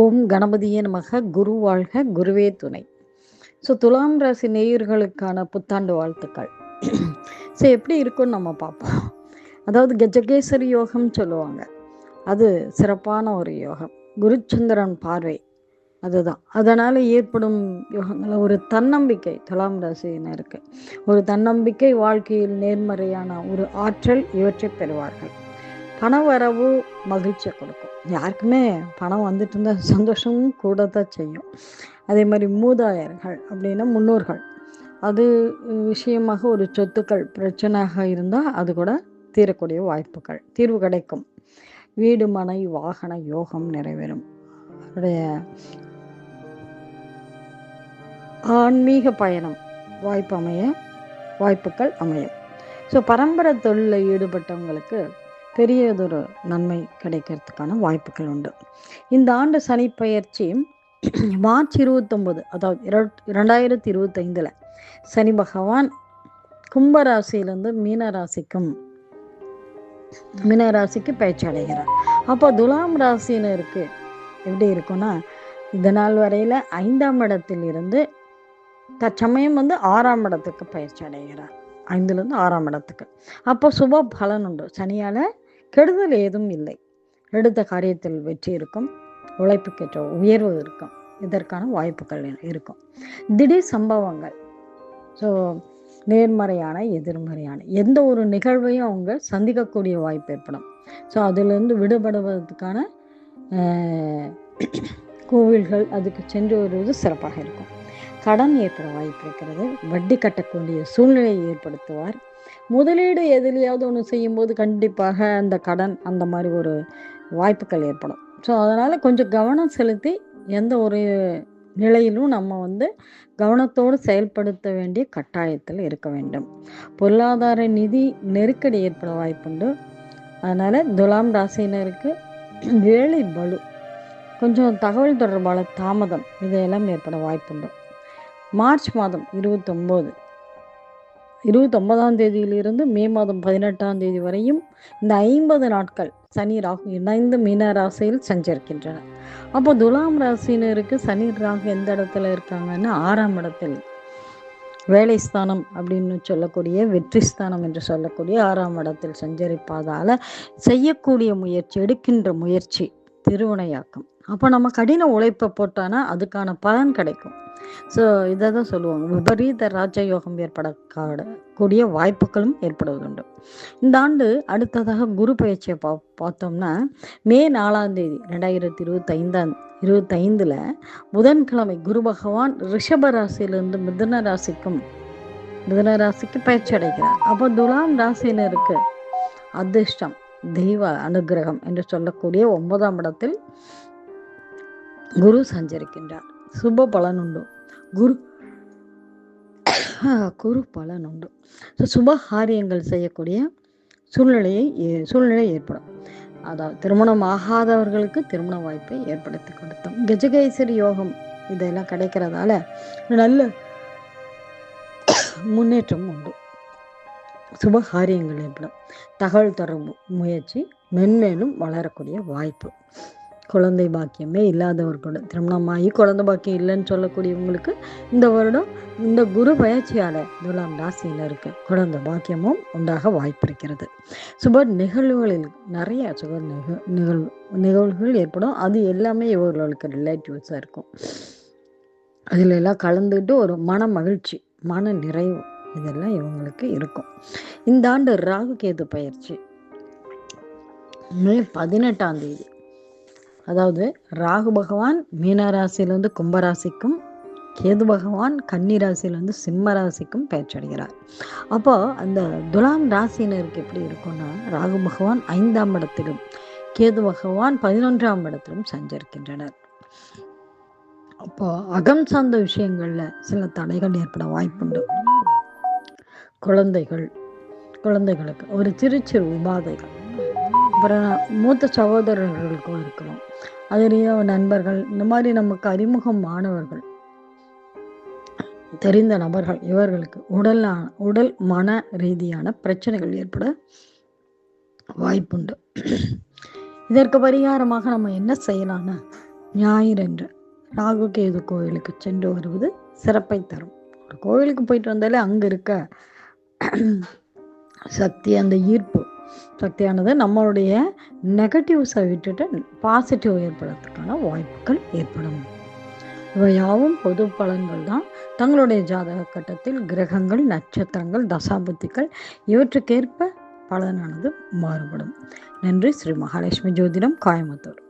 ஓம் கணபதியே நமக. குரு வாழ்க குருவே துணை. ஸோ துலாம் ராசி நேயர்களுக்கான புத்தாண்டு வாழ்த்துக்கள். ஸோ எப்படி இருக்கும்னு நம்ம பார்ப்போம். அதாவது கஜகேசரி யோகம் சொல்லுவாங்க. அது சிறப்பான ஒரு யோகம். குருச்சந்திரன் பார்வை அதுதான். அதனால் ஏற்படும் யோகங்கள் ஒரு தன்னம்பிக்கை துலாம் ராசியினருக்கு. ஒரு தன்னம்பிக்கை வாழ்க்கையில் நேர்மறையான ஒரு ஆற்றல் இவற்றை பெறுவார்கள். பணவரவு மகிழ்ச்சியை கொடுக்கும். யாருக்குமே பணம் வந்துட்டு இருந்தால் சந்தோஷமும் கூட தான் செய்யும். அதே மாதிரி மூதாயர்கள் அப்படின்னா முன்னோர்கள். அது விஷயமாக ஒரு சொத்துக்கள் பிரச்சனையாக இருந்தால் அது கூட தீரக்கூடிய வாய்ப்புகள். தீர்வு கிடைக்கும். வீடு மனை வாகன யோகம் நிறைவேறும். அவருடைய ஆன்மீக பயணம் வாய்ப்பு அமைய வாய்ப்புகள் அமையும். ஸோ பரம்பரை தொழிலில் ஈடுபட்டவங்களுக்கு பெரியதொரு நன்மை கிடைக்கிறதுக்கான வாய்ப்புகள் உண்டு. இந்த ஆண்டு சனி பயிற்சி மார்ச் இருபத்தொம்போது அதாவது இரண்டாயிரத்தி இருபத்தைந்தில் சனி பகவான் கும்பராசியிலேருந்து மீனராசிக்கும் மீனராசிக்கு பயிற்சி அடைகிறார். அப்போ துலாம் ராசினருக்கு எப்படி இருக்கும்னா இந்த நாள் வரையில் ஐந்தாம் இடத்தில் இருந்து தற்சமயம் வந்து ஆறாம் இடத்துக்கு பயிற்சி அடைகிறார். ஐந்துலேருந்து ஆறாம் இடத்துக்கு. அப்போ சுப பலன் உண்டு. சனியால் கெடுதல் ஏதும் இல்லை. எடுத்த காரியத்தில் வெற்றி இருக்கும். உழைப்புக்கேற்ற உயர்வு இருக்கும். இதற்கான வாய்ப்புகள் இருக்கும். திடீர் சம்பவங்கள். ஸோ நேர்மறையான எதிர்மறையான எந்த ஒரு நிகழ்வையும் அவங்க சந்திக்கக்கூடிய வாய்ப்பு ஏற்படும். ஸோ அதிலிருந்து விடுபடுவதற்கான கோவில்கள் அதுக்கு சென்று வருவது சிறப்பாக இருக்கும். கடன் ஏற்பட வாய்ப்பு இருக்கிறது. வட்டி கட்டக்கூடிய சூழ்நிலையை ஏற்படுத்துவார். முதலீடு எதுலையாவது ஒன்று செய்யும்போது கண்டிப்பாக அந்த கடன் அந்த மாதிரி ஒரு வாய்ப்புகள் ஏற்படும். ஸோ அதனால் கொஞ்சம் கவனம் செலுத்தி எந்த ஒரு நிலையிலும் நம்ம வந்து கவனத்தோடு செயல்படுத்த வேண்டிய கட்டாயத்தில் இருக்க வேண்டும். பொருளாதார நிதி நெருக்கடி ஏற்பட வாய்ப்புண்டு. அதனால் துலாம் ராசியினருக்கு வேலை பலு கொஞ்சம் தகவல் தொடர்பான தாமதம் இதையெல்லாம் ஏற்பட வாய்ப்புண்டு. மார்ச் மாதம் இருபத்தொம்போது இருபத்தொன்பதாம் தேதியிலிருந்து மே மாதம் பதினெட்டாம் தேதி வரையும் இந்த ஐம்பது நாட்கள் சனி ராகு இணைந்து மீன ராசியில் சஞ்சரிக்கின்றன. அப்போ துலாம் ராசினருக்கு சனி ராகு எந்த இடத்துல இருக்காங்கன்னா ஆறாம் இடத்தில். வேலை ஸ்தானம் அப்படின்னு சொல்லக்கூடிய வெற்றி ஸ்தானம் என்று சொல்லக்கூடிய ஆறாம் இடத்தில் சஞ்சரிப்பதால் செய்யக்கூடிய முயற்சி எடுக்கின்ற முயற்சி திருவினையாக்கம். அப்போ நம்ம கடின உழைப்பை போட்டோன்னா அதுக்கான பலன் கிடைக்கும். ஸோ இதை தான் சொல்லுவாங்க. விபரீத ராஜயோகம் ஏற்பட கூடிய வாய்ப்புகளும் ஏற்படுவதுண்டு. இந்த ஆண்டு அடுத்ததாக குரு பயிற்சியை பா பார்த்தோம்னா மே நாலாம் தேதி ரெண்டாயிரத்தி இருபத்தைந்தாம் இருபத்தைந்தில் புதன்கிழமை குரு பகவான் ரிஷப ராசியிலிருந்து மிதுன ராசிக்கும் மிதுன ராசிக்கு பயிற்சி அடைகிறார். அப்போ துலாம் ராசின்னு இருக்கு அதிர்ஷ்டம். தெய்வ அனுகிரகம் என்று சொல்லக்கூடிய ஒன்பதாம் இடத்தில் குரு சஞ்சரிக்கின்றார். சுப பலன் உண்டு. குரு குரு பலன் உண்டு. சுப காரியங்கள் செய்யக்கூடிய சூழ்நிலையை சூழ்நிலை ஏற்படும். அதாவது திருமணம் ஆகாதவர்களுக்கு திருமண வாய்ப்பை ஏற்படுத்தி கொடுத்தோம். கஜகேசரி யோகம் இதெல்லாம் கிடைக்கிறதால நல்ல முன்னேற்றம் உண்டு. சுபகாரியங்கள் ஏற்படும் தகவல் தொடர்பு முயற்சி மென்மேலும் வளரக்கூடிய வாய்ப்பு. குழந்தை பாக்கியமே இல்லாதவர்களோட திருமணமாகி குழந்தை பாக்கியம் இல்லைன்னு சொல்லக்கூடியவங்களுக்கு இந்த வருடம் இந்த குரு பயிற்சியால் துலாம் இருக்குது குழந்தை பாக்கியமும் உண்டாக வாய்ப்பு இருக்கிறது. சுப நிகழ்வுகளில் நிறைய சுப நிகழ் நிகழ்வு நிகழ்வுகள் ஏற்படும். அது எல்லாமே இவர்களுக்கு ரிலேட்டிவ்ஸாக இருக்கும். அதில் எல்லாம் கலந்துக்கிட்டு ஒரு மன மகிழ்ச்சி மன நிறைவு இதெல்லாம் இவங்களுக்கு இருக்கும். இந்த ஆண்டு ராகு கேது பயிற்சி. மே பதினெட்டாம் தேதி. அதாவது ராகு பகவான் மீனராசியிலிருந்து கும்பராசிக்கும் கேது பகவான் கன்னி ராசியிலேருந்து சிம்ம ராசிக்கும் பெயர்ச்சடைகிறார் அப்போ அந்த துலாம் ராசினருக்கு எப்படி இருக்கும்னா ராகு பகவான் ஐந்தாம் இடத்திலும் கேது பகவான் பதினொன்றாம் இடத்திலும் சஞ்சரிக்கின்றனர். அப்போ அகம் சார்ந்த விஷயங்கள்ல சில தடைகள் ஏற்பட வாய்ப்புண்டு. குழந்தைகள் குழந்தைகளுக்கு ஒரு சிறு சிறு உபாதைகள். அப்புறம் மூத்த சகோதரர்களுக்கும் இருக்கலாம். அதுலேயும் நண்பர்கள் இந்த மாதிரி நமக்கு அறிமுகம் மாணவர்கள் தெரிந்த நபர்கள் இவர்களுக்கு உடல் உடல் மன ரீதியான பிரச்சனைகள் ஏற்பட வாய்ப்புண்டு. இதற்கு பரிகாரமாக நம்ம என்ன செய்யலாம்னா? ஞாயிறன்று ராகு கேது கோயிலுக்கு சென்று வருவது சிறப்பை தரும். ஒரு கோயிலுக்கு போயிட்டு வந்தாலே அங்கே இருக்க சக்தி அந்த ஈர்ப்பு சக்தியானது நம்மளுடைய நெகட்டிவ்ஸை விட்டுட்டு பாசிட்டிவ் ஏற்படுறதுக்கான வாய்ப்புகள் ஏற்படும். இவை யாவும் பொது பலன்கள் தான். தங்களுடைய ஜாதக கட்டத்தில் கிரகங்கள் நட்சத்திரங்கள் தசாபுத்திகள் இவற்றுக்கேற்ப பலனானது மாறுபடும். நன்றி. ஸ்ரீ மகாலட்சுமி ஜோதிடம் கோயம்புத்தூர்.